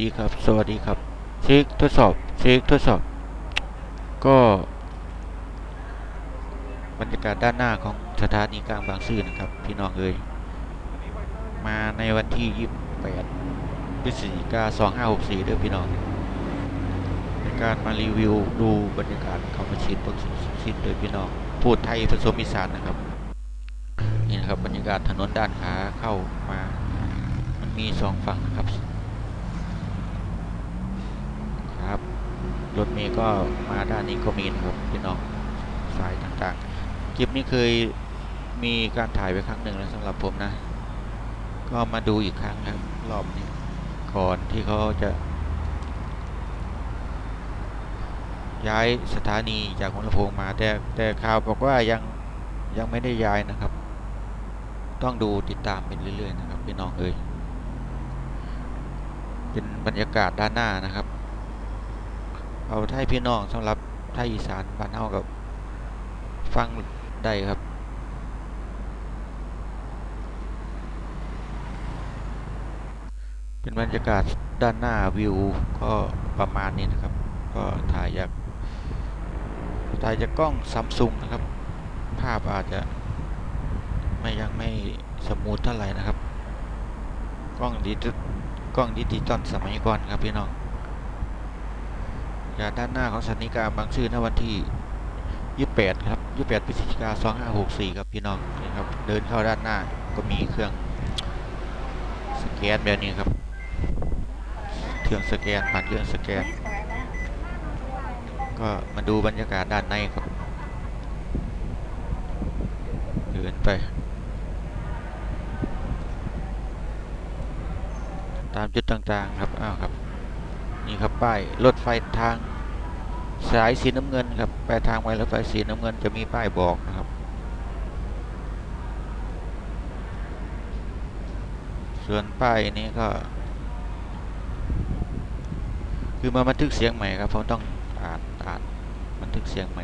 ดีครับ สวัสดีครับ เช็คทดสอบเช็คทดสอบ ก็บรรยากาศด้านหน้าของสถานีกลางบางซื่อนะครับ พี่น้องเอ่ยมาในวันที่ 28พฤศจิกา2564เด้อพี่น้องในการมารีวิวดูบรรยากาศเขามาฉีดวัคซีนโดยพี่น้องพูดไทยผสมอีสานนะครับนี่นะครับบรรยากาศถนนด้านขาเข้ามา มันมีสองฝั่งนะครับ ครับ รถเมย์ก็มาด้านนี้ก็มีนะครับพี่น้องสายต่างๆคลิปนี้เคยมีการถ่ายไปครั้งหนึ่งแล้วสำหรับผมนะ ก็มาดูอีกครั้งครับรอบนี้ก่อนที่เขาจะย้ายสถานีจากหัวลำโพงมาแต่แต่ข่าวบอกว่ายังยังไม่ได้ย้ายนะครับ ต้องดูติดตามไปเรื่อยๆนะครับพี่น้องเอ่ยเป็นบรรยากาศด้านหน้านะครับ เอาไทยพี่น้องสำหรับไทยอีสานบ้านเฮากับฟังได้ครับเป็นบรรยากาศด้านหน้าวิวก็ประมาณนี้นะครับ ก็ถ่ายจากถ่ายจากกล้องซัมซุงนะครับ ภาพอาจจะไม่ยังไม่สมูทเท่าไหร่นะครับ กล้องดิจิกล้องดิจิตอลสมัยก่อนครับพี่น้อง จากด้านหน้าของสถานีกลางบางซื่อณวันที่ 28 ครับ 28พฤศจิกายน2564 ครับพี่น้องนี่ครับ เดินเข้าด้านหน้าก็มีเครื่องสแกนแบบนี้ครับ เครื่องสแกนผ่านเครื่องสแกน ก็มาดูบรรยากาศด้านในครับ เดินไป ตามจุดต่างๆครับ อ้าวครับ นี่ครับป้ายรถไฟทาง สายสีน้ำเงินครับไปทางไปรถไฟสีน้ำเงินจะมีป้ายบอกนะครับ ส่วนป้ายนี้ก็ คือมาบันทึกเสียงใหม่ครับผมต้องอ่านอ่านบันทึกเสียงใหม่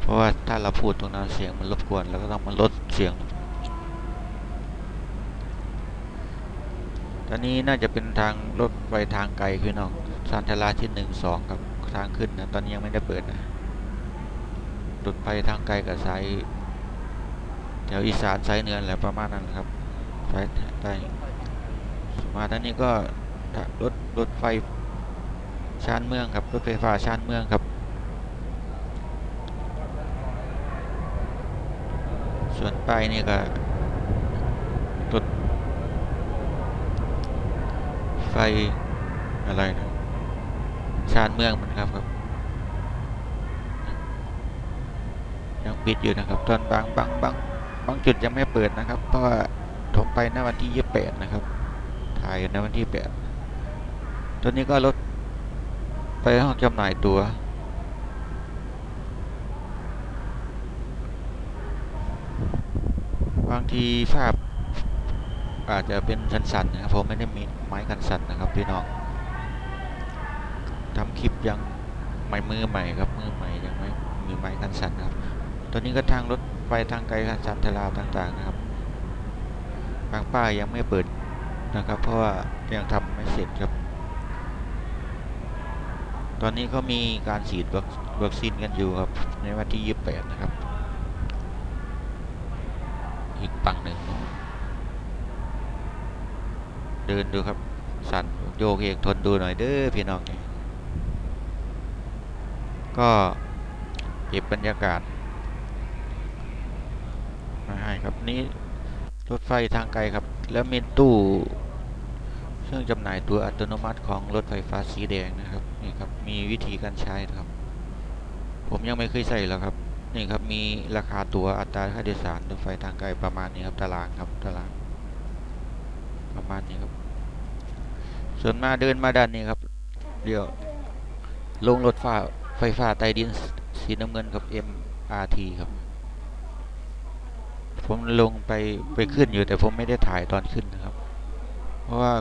เพราะว่าถ้าเราพูดตรงนั้นเสียงมันรบกวนแล้วก็ต้องมาลดเสียงตอนนี้น่าจะเป็นทางรถไฟทางไกลคือน้องซานทาราที่หนึ่งสองครับ ทางขึ้นนะ ตอนนี้ยังไม่ได้เปิดนะรถไฟทางไกลกับสายแถวอีสานสายเหนือแหละประมาณนั้นครับสายใต้มาทางนี้ก็รถรถไฟชานเมืองครับรถไฟฟ้าชานเมืองครับ ส่วนป้ายนี่ก็รถไฟอะไรนะ ชานเมืองมันครับครับ ยังปิดอยู่นะครับ ตอนบางบางบางบางจุดยังไม่เปิดนะครับ เพราะว่าผมไปณวันที่ยี่แปดนะครับ ถ่ายในวันที่แปดตัวนี้ก็รถไปห้องจำหน่ายตัว๋วบางทีภาพอาจจะเป็นสั่นๆนะครับผมไม่ได้มีไม้กันสันนะครับพี่น้อง ทำคลิปยังไม่มือใหม่ครับมือใหม่ยังไม่มีไม้กันสั่นครับตัวนี้ก็ทางรถไฟทางไกลกันสันทลาต่างๆนะครับ บางป้ายยังไม่เปิดนะครับ เพราะว่ายังทำไม่เสร็จครับ ตอนนี้ก็มีการฉีดวัคซีนกันอยู่ครับ ในวันที่ 28 นะครับ อีกฝั่งหนึ่งเดินดูครับ สั่นโยกเองทนดูหน่อยเด้อพี่น้องนี่ ก็เก็บบรรยากาศมาให้ครับนี่รถไฟทางไกลครับ แล้วมีตู้เครื่องจำหน่ายตัวอัตโนมัติของรถไฟฟ้าสีแดงนะครับนี่ครับมีวิธีการใช้นะครับ ผมยังไม่เคยใส่แล้วครับนี่ครับมีราคาตั๋วอัตราค่าโดยสารรถไฟทางไกลประมาณนี้ครับตารางครับตารางประมาณนี้ครับ ส่วนมาเดินมาด้านนี้ครับเดี๋ยวลงรถไฟ ไฟฟ้าใต้ดินสีน้ำเงินกับ MRT ครับ ผมลงไปไปขึ้นอยู่แต่ผมไม่ได้ถ่ายตอนขึ้นนะครับ เพราะว่า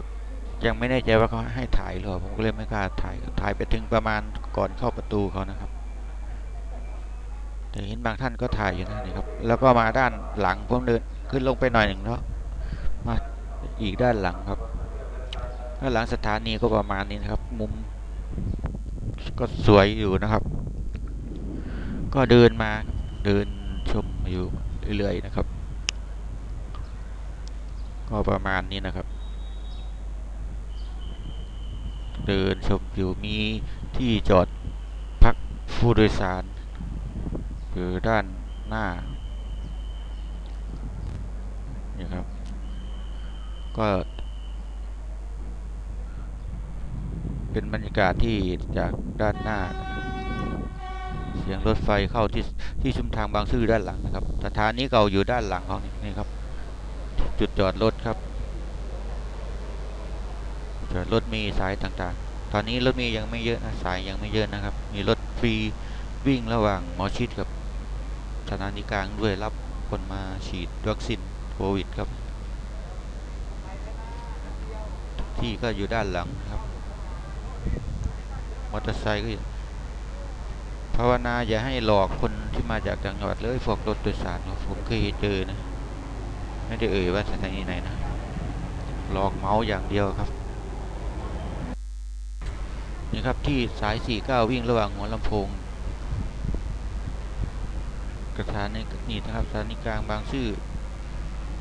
ยังไม่แน่ใจว่าเขาให้ถ่ายหรือเปล่าผมก็เลยไม่กล้าถ่ายถ่ายไปถึงประมาณก่อนเข้าประตูเขานะครับแต่เห็นบางท่านก็ถ่ายอยู่นะนี่ครับ แล้วก็มาด้านหลังผมเดินขึ้นลงไปหน่อยหนึ่งเนาะมาอีกด้านหลังครับด้านหลังสถานีก็ประมาณนี้นะครับ มุม ก็สวยอยู่นะครับ ก็เดินมาเดินชมอยู่เรื่อยๆนะครับ ก็ประมาณนี้นะครับ เดินชมอยู่มีที่จอดพักผู้โดยสารอยู่ด้านหน้านี่ครับ ก็ เป็นบรรยากาศที่จากด้านหน้า เสียงรถไฟเข้าที่ที่ชุมทางบางซื่อด้านหลังนะครับ สถานีเก่าอยู่ด้านหลังของนี่ครับ จุดจอดรถครับ จอดรถมีสายต่างๆ ตอนนี้รถมียังไม่เยอะนะสายยังไม่เยอะนะครับ มีรถฟรีวิ่งระหว่างหมอชิดกับสถานีกลางด้วยรับคนมาฉีดวัคซีนโควิดครับ ที่ก็อยู่ด้านหลังครับ มอเตอร์ไซค์ก็อยู่ภาวนาอย่าให้หลอกคนที่มาจากต่างจังหวัดเลยพวกรถโดยสารผมเคยเจอนะ ไม่ได้เอ่ยว่าสถานีไหนนะ หลอกเมาส์อย่างเดียวครับนี่ครับที่สาย 49 วิ่งระหว่างหัวลำโพงกระถานีนี่นะครับสถานีกลางบางซื่อ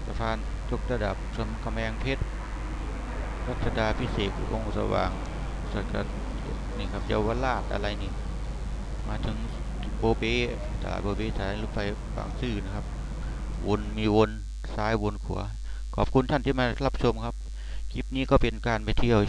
สะพานยกระดับชมกำแพงเพชรรัชดาพิเศษองค์สว่างสกัด นี่ครับเยาวราชอะไรนี่ มาถึงโบเบตลาดโบเบ้สายรถไฟบางซื่อนะครับ วนมีวนซ้ายวนขวา ขอบคุณท่านที่มารับชมครับ คลิปนี้ก็เป็นการไปเที่ยวเฉ